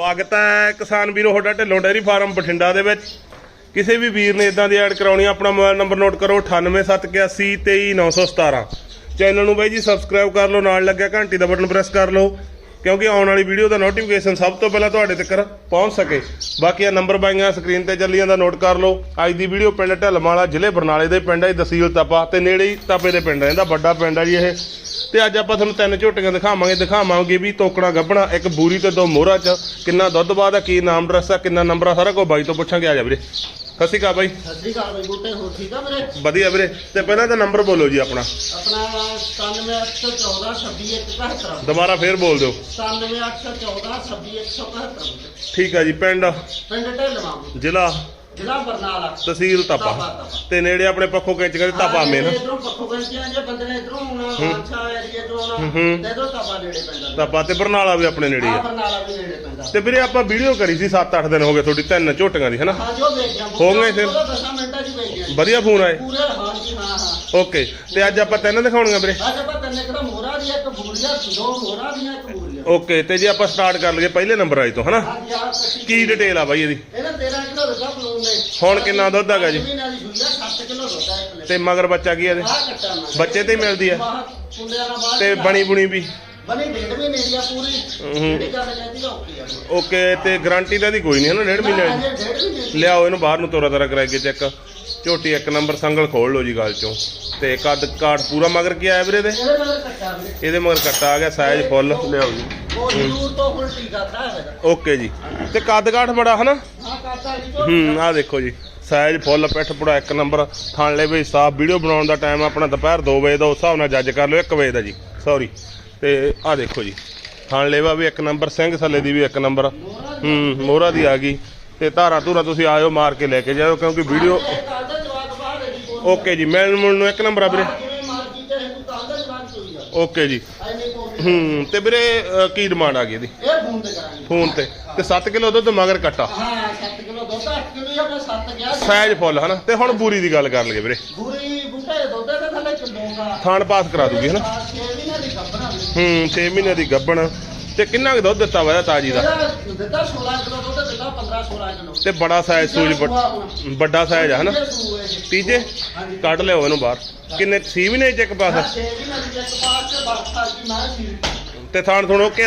ਸਵਾਗਤ ਹੈ ਕਿਸਾਨ ਵੀਰੋ, ਤੁਹਾਡਾ ਢਿੱਲੋਂ ਡੈਰੀ ਫਾਰਮ ਬਠਿੰਡਾ ਦੇ ਵਿੱਚ। ਕਿਸੇ ਵੀ ਵੀਰ ਨੇ ਇਦਾਂ ਦੀ ਐਡ ਕਰਾਉਣੀ ਆਪਣਾ ਮੋਬਾਈਲ ਨੰਬਰ ਨੋਟ ਕਰੋ 9871823917 ਚੈਨਲ ਨੂੰ ਬਾਈ ਜੀ ਸਬਸਕ੍ਰਾਈਬ ਕਰ ਲਓ, ਨਾਲ ਲੱਗਿਆ ਘੰਟੀ ਦਾ ਬਟਨ ਪ੍ਰੈਸ ਕਰ ਲਓ, ਕਿਉਂਕਿ ਆਉਣ ਵਾਲੀ ਵੀਡੀਓ ਦਾ ਨੋਟੀਫਿਕੇਸ਼ਨ ਸਭ ਤੋਂ ਪਹਿਲਾਂ ਤੁਹਾਡੇ ਤੱਕ ਪਹੁੰਚ ਸਕੇ। ਬਾਕੀ ਆ ਨੰਬਰ ਬਾਈਆਂ ਸਕਰੀਨ ਤੇ ਚੱਲੀ ਜਾਂਦਾ ਨੋਟ ਕਰ ਲਓ। ਅੱਜ ਦੀ ਵੀਡੀਓ ਪਿੰਡ ਢਲਮਾਲਾ ਜ਼ਿਲ੍ਹੇ ਬਰਨਾਲੇ ਦੇ ਪਿੰਡ ਹੈ ਤਹਿਸੀਲ ਤਪਾ ਤੇ ਨੇੜੇ ਹੀ ਤਪੇ ਦੇ ਪਿੰਡ ਰਹਿੰਦਾ ਵੱਡਾ ਪਿੰਡ ਹੈ ਜੀ ਇਹ। ਤੇ ਅੱਜ ਆਪਾਂ ਤੁਹਾਨੂੰ ਤਿੰਨ ਝੋਟੀਆਂ ਦਿਖਾਵਾਂਗੇ। ਦਿਖਾਵਾਂਗੇ ਵੀ ਤੋਕਣਾ ਗੱਬਣਾ ਇੱਕ ਬੂਰੀ ਤੇ ਦੋ ਮੋਹਰਾ ਚ। ਕਿੰਨਾ ਦੁੱਧ ਬਾਅਦ ਆ ਕੀ ਨਾਮ ਡਰੈਸ ਆ ਕਿੰਨਾ ਨੰਬਰ ਆ ਸਾਰਾ ਕੁਝ ਬਾਈ ਤੋਂ ਪੁੱਛਾਂਗੇ। ਆ ਜਾ ਵੀਰੇ। ਸਤਿ ਸ਼੍ਰੀ ਅਕਾਲ ਬਾਈ। ਸਤਿ ਸ਼੍ਰੀ ਅਕਾਲ ਬਈ ਬੂਟੇ ਹੋ ਠੀਕ ਆ ਮੇਰੇ ਵਧੀਆ ਵੀਰੇ। ਤੇ ਪਹਿਲਾਂ ਤਾਂ ਨੰਬਰ ਬੋਲੋ ਜੀ ਆਪਣਾ। ਆਪਣਾ 97814 26175 ਦੁਬਾਰਾ ਫੇਰ ਬੋਲ ਦਿਓ। 97814 26175 ਠੀਕ ਆ ਜੀ ਪਿੰਡ? ਪਿੰਡ ਢੇਲਵਾਂ। ਜ਼ਿਲ੍ਹਾ? ਜ਼ਿਲ੍ਹਾ ਬਰਨਾਲਾ। ਤਹਿਸੀਲ ਤਪਾ। ਤੇ ਨੇੜੇ ਆਪਣੇ ਪੱਖੋ ਕੈਂਚ ਕਰੇ ਤਪਾ ਮੇਨ। ਇਧਰੋਂ ਪੱਖੋ ਗੰਜੀਆਂ ਜੇ ਬੰਦੇ ਨੇ ਇਧਰੋਂ ਆਉਣਾ ਮਾਨਸਾ ਏਰੀਏ ਤੋਂ ਆਉਣਾ ਹੂੰ। ਤੇ ਇਧਰੋਂ ਤਪਾ ਨੇੜੇ ਪੈਂਦਾ। ਤਪਾ ਤੇ ਬਰਨਾਲਾ ਵੀ ਆਪਣੇ ਨੇੜੇ ਆ। ਆ ਬਰਨਾਲਾ ਵੀ ਨੇੜੇ ਪੈਂਦਾ। ਤੇ ਵੀਰੇ ਆਪਾਂ ਵੀਡੀਓ ਕਰੀ ਸੀ 7-8 ਦਿਨ ਹੋ ਗਏ ਤੁਹਾਡੀ ਤਿੰਨ ਝੋਟੀਆਂ ਦੀ ਹਨਾ? ਹਾਂ ਜੋ ਹੋ ਗਏ ਫਿਰ? 10 ਮਿੰਟਾਂ ਚ ਵੇਚ ਗਿਆ ਵਧੀਆ ਫੋਨ ਆਏ। ਪੂਰੇ ਹਾਂ ਜੀ ਹਾਂ ਹਾਂ। ਓਕੇ ਤੇ ਅੱਜ ਆਪਾਂ ਤਿੰਨ ਦਿਖਾਉਣੀਆਂ ਵੀਰੇ? ਅੱਜ ਆਪਾਂ ਤੰਨੇ ਕਿਹੜਾ ਮੋਹਰਾ ਦੀ ਇੱਕ ਬੂਰੀਆ ਦੋ ਮੋਹਰਾ ਦੀਆਂ ਇੱਕ ਬੂਰੀਆ। ਓਕੇ ਤੇ ਜੇ ਆਪਾਂ ਸਟਾਰਟ ਕਰ ਲਈਏ ਪਹਿਲੇ ਨੰਬਰ ਆਈ ਤੋਂ ਹਨਾ? ਆ ਕੱਟੀ ਕੀ ਡਿਟੇਲ ਆ ਬਾਈ ਇਹਦੀ? ਇਹਨਾਂ 13 ਕਿਲੋ ਰੁਪਇਆ ਬਲੂਨ ਨੇ ਹੁਣ ਕਿੰਨਾ ਦੁੱਧ ਹੈਗਾ ਜੀ? ਮਹੀਨਾ ਦੀ ਸੂਈ ਆ 7 ਕਿਲੋ ਦੁੱਧ ਹੈ ਇੱਕ ਤੇ ਮਗਰ ਬੱਚਾ ਕੀ ਆ ਇਹਦੇ? ਆ ਕੱਟਾ ਮੈਂ ਬੱਚੇ ਤੇ ਹੀ ਮਿਲਦੀ ਆ। ਬਾਹਰ ਕੁੰਡਿਆਂ ਨਾਲ ਬਾਹਰ ਤੇ ਬਣੀ ਬੁਣੀ ਵੀ। ਬਣੀ ਡੇਢ ਮਹੀਨੇ ਦੀ ਆ ਪੂਰੀ। ਹੂੰ। ਜਿਹੜੀ ਗੱਲ ਆ ਓਕੇ ਆ। ਓਕੇ ਤੇ ਗਾਰੰਟੀ ਦਾ ਦੀ ਕੋਈ ਨਹੀਂ ਹਨਾ ਡੇਢ ਮਹੀਨੇ ਡੇਢ ਦੀ। ਲਿਆਓ ਇਹਨੂੰ ਬਾਹਰ ਨੂੰ ਤੋਰਾ ਤਾਰਾ ਕਰਾਈ ਕੇ ਚੈੱਕ ਝੋਟੀ ਇੱਕ ਨੰਬਰ ਸੰਗਲ ਖੋਲ ਲਓ ਜੀ ਗੱਲ ਚੋਂ। ਤੇ ਕੱਦ ਕਾਠ ਪੂਰਾ ਮਗਰ ਕੀ ਆਇਆ ਵੀਰੇ ਦੇ ਇਹਦੇ ਮਗਰ ਕੱਟਾ ਵੀਰੇ। ਇਹਦੇ ਮਗਰ ਕੱਟਾ ਆ ਗਿਆ ਸਾਈਜ਼ ਫੁੱਲ। ਲਿਆਓ ਜੀ। ਉਹ ਦੂਰ ਤੋਂ ਉਲਟੀ ਕਰਦਾ ਹੈ ਓਕੇ ਜੀ। ਤੇ ਕੱਦ ਕਾਠ ਬੜਾ ਹਨਾ? ਹਾਂ ਕਰਦਾ ਜੀ ਜੋ। ਹੂੰ ਆਹ ਦੇਖੋ ਜੀ। ਸਾਈਜ਼ ਫੁੱਲ ਪਿੱਠ ਪੂੜਾ ਇੱਕ ਨੰਬਰ। ਥਾਣ ਲੈ ਵੀ ਸਾਫ਼ ਵੀਡੀਓ ਬਣਾਉਣ ਦਾ ਟਾਈਮ ਆਪਣਾ ਦੁਪਹਿਰ 2 ਵਜੇ ਦਾ ਉਸ ਹਿਸਾਬ ਨਾਲ ਜੱਜ ਕਰ ਲਿਓ 1 ਵਜੇ ਦਾ ਜੀ। ਸੌਰੀ ਤੇ ਆਹ ਦੇਖੋ ਜੀ। ਥਾਣ ਲੈਵਾ ਵੀ ਇੱਕ ਨੰਬਰ ਸਿੰਘ ਥੱਲੇ ਦੀ ਵੀ ਇੱਕ ਨੰਬਰ। ਹੂੰ ਮੋਹਰਾ ਦੀ ਆ ਗਈ। ਤੇ ਧਾਰਾ ਧੂਰਾ ਤੁਸੀਂ ਆਇਓ ਮਾਰ ਕੇ ਲੈ ਕੇ ਜਾਇਓ ਕਿਉਂਕਿ ਵੀਡੀਓ ਇਹ ਕੱਲ ਦਾ ਜਵਾਬ ਬਾਹਰ ਹੈ ਜੀ ਕੋਲ ਓਕੇ ਜੀ ਮਿਲਣ ਮੁਲਣ ਨੂੰ ਇੱਕ ਨੰਬਰ ਆ ਵੀਰੇ। ਓਕੇ ਜੀ। ਹੂੰ ਤੇ ਵੀਰੇ ਕੀ ਡਿਮਾਂਡ ਆ ਗਈ ਇਹਦੀ? ਇਹ ਫੋਨ ਤੇ ਕਰਾਂਗੇ। ਫੋਨ ਤੇ। ਤੇ 7 ਕਿਲੋ ਦੁੱਧ ਮਗਰ ਕੱਟਾ। ਹਾਂ 7 ਕਿਲੋ ਦੁੱਧ 8 ਕਿਲੋ ਜਾਂ 7 ਗਿਆ ਸਾਈਜ਼ ਫੁੱਲ ਹਨਾ? ਤੇ ਹੁਣ ਬੂਰੀ ਦੀ ਗੱਲ ਕਰ ਲਈਏ ਵੀਰੇ। ਬੁਰੀ ਬੂਟੇ ਦੁੱਧ ਦੇ ਥੱਲੇ ਚੱਲੂਗਾ ਥਾਣ ਪਾਸ ਕਰਾ ਦੂਗੀ ਹਨਾ? ਛੇ ਮਹੀਨੇ ਦੀ ਵੀ ਹੂੰ 6 ਮਹੀਨੇ ਦੀ ਗੱਬਣ ਤੇ ਕਿੰਨਾ ਕੁ ਦੁੱਧ ਦਿੱਤਾ ਵਾ ਤਾਜੀ ਦਾ? ਇਹਦਾ ਦਿੱਤਾ 16 ਕਿਲੋ ਦੁੱਧ ਦਿੱਤਾ 15 16 ਕਿਲੋ। ਤੇ ਬੜਾ ਸਾਈਜ਼ ਸੂਜ ਵੱਡ- ਸਾਈਜ਼ ਆ ਹਨਾ? ਤੀਜੇ? ਕੱਢ ਲਿਓ ਇਹਨੂੰ ਬਾਹਰ। ਕਿੰਨੇ 6 ਮਹੀਨੇ ਚੈੱਕ ਪਾਸ? ਛੇ ਮਹੀਨੇ ਦੀ ਇੱਕ ਪਾਰ ਤੇ ਸੀ ਥਾਣ ਥੁਣ ਓਕੇ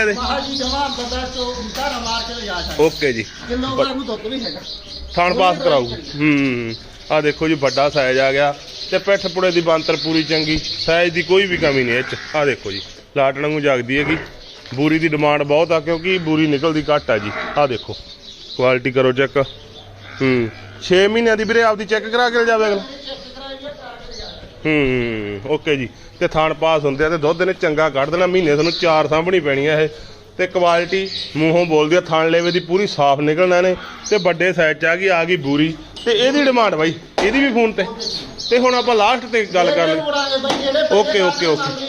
ਲਿਜਾ ਸਕਦਾ। ਓਕੇ ਜੀ। ਵੀ ਥਾਣ ਪਾਸ ਕਰਾਊ ਹੂੰ ਆ ਦੇਖੋ ਜੀ ਵੱਡਾ ਸਾਈਜ਼ ਆ ਗਿਆ। ਤੇ ਪਿੱਠ ਪੁੜੇ ਦੀ ਬੰਤਰ ਪੂਰੀ ਚੰਗੀ। ਸਾਈਜ਼ ਦੀ ਕੋਈ ਵੀ ਕਮੀ ਨਹੀਂ ਇਹ ਚ। ਆ ਦੇਖੋ ਜੀ ਲਾਟਣ ਨੂੰ ਜਾਗਦੀ ਹੈਗੀ। ਬੂਰੀ ਦੀ ਡਿਮਾਂਡ ਬਹੁਤ ਆ ਕਿਉਂਕਿ ਬੂਰੀ ਨਿਕਲਦੀ ਘੱਟ ਆ ਜੀ। ਆਹ ਦੇਖੋ ਕੁਆਲਿਟੀ ਕਰੋ ਚੈੱਕ ਹੂੰ 6 ਮਹੀਨਿਆਂ ਦੀ ਵੀਰੇ ਆਪਦੀ ਚੈੱਕ ਕਰਾ ਕੇ ਜਾਵੇ ਅਗਲਾ। ਹੂੰ, ਓਕੇ ਜੀ। ਤੇ ਥਾਣ ਪਾਸ ਹੁੰਦੇ ਆ ਤੇ ਦੁੱਧ ਨੇ ਚੰਗਾ ਕੱਢ ਦੇਣਾ, ਮਹੀਨੇ ਤੁਹਾਨੂੰ ਚਾਰ ਸਾਂਭਣੀ ਪੈਣੀ ਆ ਇਹ। ਤੇ ਕੁਆਲਿਟੀ ਮੂੰਹੋਂ ਬੋਲਦੀ ਆ, ਥਾਣ ਲੇਵੇ ਦੀ ਪੂਰੀ ਸਾਫ਼ ਨਿਕਲਣਾ ਨੇ ਤੇ ਵੱਡੇ ਸਾਈਜ਼ ਚ ਆ ਗਈ ਆ ਗਈ ਬੂਰੀ। ਤੇ ਇਹਦੀ ਡਿਮਾਂਡ ਬਾਈ, ਇਹਦੀ ਵੀ ਫੋਨ ਤੇ। ਤੇ ਹੁਣ ਆਪਾਂ ਲਾਸਟ ਤੇ ਗੱਲ ਕਰ ਲਈ ਓਕੇ, ਓਕੇ, ਓਕੇ।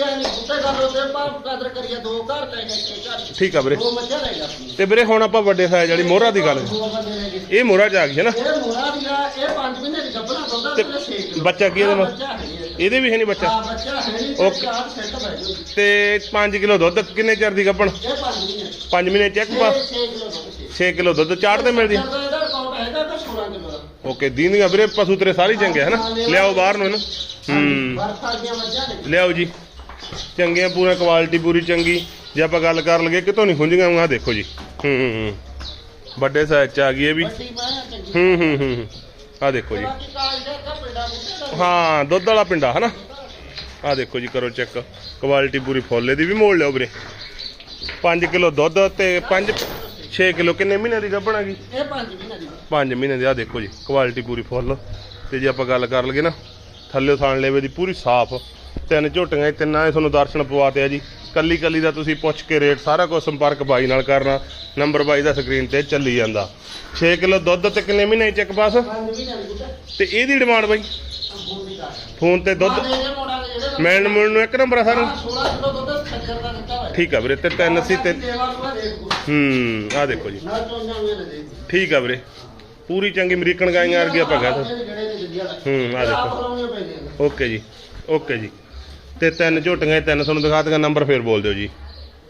ਠੀਕ ਆ ਵੀਰੇ। ਤੇ ਵੀਰੇ ਹੁਣ ਆਪਾਂ ਵੱਡੇ ਸਾਈਜ਼ ਵਾਲੀ ਮੋਹਰਾ ਦੀ ਗੱਲ ਇਹ ਮੋਹਰਾ ਚ ਆ ਗਈ ਹੈ ਨਾ? ਇਹ ਮੋਰਾ ਦੀ ਆ ਇਹ 5 ਮਹੀਨੇ ਦੀ ਗੱਭਣਾ ਦੁੱਧ ਤੇ ਤੇ 6 ਕਿਲੋ। ਬੱਚਾ ਕੀ ਇਹਦੇ ਇਹਦੇ। ਵੀ ਹੈ ਨਹੀਂ ਬੱਚਾ? ਓਕੇ। ਤੇ ਚਾਰ ਸੈੱਟ ਬਹਿ ਜਾਊਗੀ ਤੇ 5 ਕਿਲੋ ਦੁੱਧ ਕਿੰਨੇ ਚਿਰ ਦੀ ਗੱਪਣ ਇਹ 5 ਮਹੀਨੇ। 5 ਮਹੀਨੇ ਚੈੱਕ ਇਹ ਪਾਸ 6 ਕਿਲੋ ਦੁੱਧ ਸੀ। 6 ਕਿਲੋ ਦੁੱਧ ਚਾੜ ਤੇ ਮਿਲਦੀ ਜਦੋਂ ਇਹਦਾ ਰਿਕਾਰਡ ਹੈਗਾ ਤਾਂ 16 ਕਿਲੋ ਦਾ ਓਕੇ ਦੀਂਦੀਆਂ ਵੀਰੇ ਪਸ਼ੂ ਤੇਰੇ ਸਾਰੇ ਚੰਗੇ ਆ, ਹਨਾ? ਲਿਆਓ। ਬਾਹਰ ਨੂੰ ਇਹਨੂੰ। ਹੂੰ। ਨੇ। ਲਿਆਓ ਜੀ। ਚੰਗੀਆਂ ਪੂਰਾ ਕੁਆਲਿਟੀ ਪੂਰੀ ਚੰਗੀ। ਜੇ ਆਪਾਂ ਗੱਲ ਕਰ ਲਈਏ ਕਿਤੋਂ ਨਹੀਂ ਖੁੰਝੀਆਂ ਆ ਦੇਖੋ ਜੀ। ਹੂੰ ਹੂੰ ਹੂੰ। ਵੱਡੇ ਸਾਈਜ਼ ਚ ਆ ਗਈ ਇਹ ਵੀ। ਹੂੰ ਹੂੰ ਹੂੰ ਆ ਦੇਖੋ ਜੀ। ਹਾਂ ਦੁੱਧ ਵਾਲਾ ਪਿੰਡਾ ਹਨਾ? ਆ ਦੇਖੋ ਜੀ ਕਰੋ ਚੈੱਕ ਕੁਆਲਿਟੀ ਪੂਰੀ ਫੁੱਲ ਦੀ ਵੀ ਮੋੜ ਲਿਓ ਵੀਰੇ। 5 ਕਿਲੋ ਦੁੱਧ ਤੇ 5 6 ਕਿਲੋ ਕਿੰਨੇ ਮਹੀਨੇ ਦੀ ਗੱਭਣ ਹੈਗੀ? ਇਹ 5 ਮਹੀਨੇ ਦੀ। 5 ਮਹੀਨੇ ਦੀ ਆ ਦੇਖੋ ਜੀ ਕੁਆਲਿਟੀ ਪੂਰੀ ਫੁੱਲ ਤੇ ਜੇ ਆਪਾਂ ਗੱਲ ਕਰ ਲਈਏ ਨਾ ਥੱਲੇ ਥਾਣ ਲੈਵੇ ਦੀ ਪੂਰੀ ਸਾਫ਼। ਤਿੰਨ ਝੋਟੀਆਂ ਇਹ ਤਿੰਨਾਂ ਦੇ ਤੁਹਾਨੂੰ ਦਰਸ਼ਨ ਪਵਾਤੇ ਆ ਜੀ। ਕੱਲੀ ਕੱਲੀ ਦਾ ਤੁਸੀਂ ਪੁੱਛ ਕੇ ਰੇਟ ਸਾਰਾ ਕੁਝ ਸੰਪਰਕ ਬਾਈ ਨਾਲ ਕਰਨਾ ਨੰਬਰ ਬਾਈ ਦਾ ਸਕਰੀਨ ਤੇ ਚੱਲੀ ਜਾਂਦਾ। 6 ਕਿਲੋ ਦੁੱਧ ਤੇ ਕਿੰਨੇ ਮਹੀਨੇ ਚੈੱਕ ਪਾਸ? 5 ਮਹੀਨੇ ਦੀ ਬੂਟੇ। ਤੇ ਇਹਦੀ ਡਿਮਾਂਡ ਬਾਈ? ਫੋਨ ਤੇ ਦੁੱਧ ਮਿਲਣ ਮੁਲਣ ਨੂੰ ਇੱਕ ਨੰਬਰ ਆ ਸਾਰਾ ਠੀਕ ਆ ਵੀਰੇ ਤੇ ਤਿੰਨ ਸੀ ਤੇ ਹੂੰ ਆ ਦੇਖੋ ਜੀ। ਠੀਕ ਆ ਵੀਰੇ। ਪੂਰੀ ਚੰਗੀ ਅਮਰੀਕਨ ਗਾਈਆਂ ਵਰਗੀ ਆਪਾਂ ਨੇ ਦਿੱਦੀਆਂ ਹੂੰ, ਆਹ ਦੇਖੋ। ਓਕੇ ਜੀ ਓਕੇ ਜੀ। ਤੇ ਤਿੰਨ ਝੋਟੀਆਂ ਤਿੰਨ ਤੁਹਾਨੂੰ ਦਿਖਾ ਦਿਆਂ ਨੰਬਰ ਫੇਰ ਬੋਲ ਦਿਓ ਜੀ।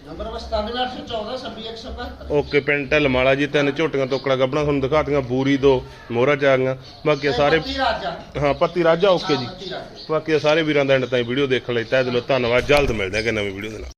ਨੰਬਰ ਬਸ 9814 26171 ਓਕੇ ਪਿੰਡ ਢਲਮਾਲਾ ਜੀ ਤਿੰਨ ਝੋਟੀਆਂ ਤੋਕੜਾ ਗੱਬਣਾ ਤੁਹਾਨੂੰ ਦਿਖਾਤੀਆਂ ਬੂਰੀ ਦੋ ਮੋਹਰਾ ਚ ਆ ਗਈਆਂ ਬਾਕੀ ਸਾਰੇ ਹਾਂ ਪੱਤੀ ਰਾਜਾ ਓਕੇ ਜੀ। ਬਾਕੀ ਸਾਰੇ ਵੀਰਾਂ ਦਾ ਐਂਡ ਤਾਈਂ ਵੀਡੀਓ ਦੇਖਣ ਲਈ ਤਹਿ ਦਿਲੋਂ ਧੰਨਵਾਦ। ਜਲਦ ਮਿਲਦੇ ਹਾਂ ਕਿ ਨਵੀਂ ਵੀਡੀਓ ਦੇ ਨਾਲ।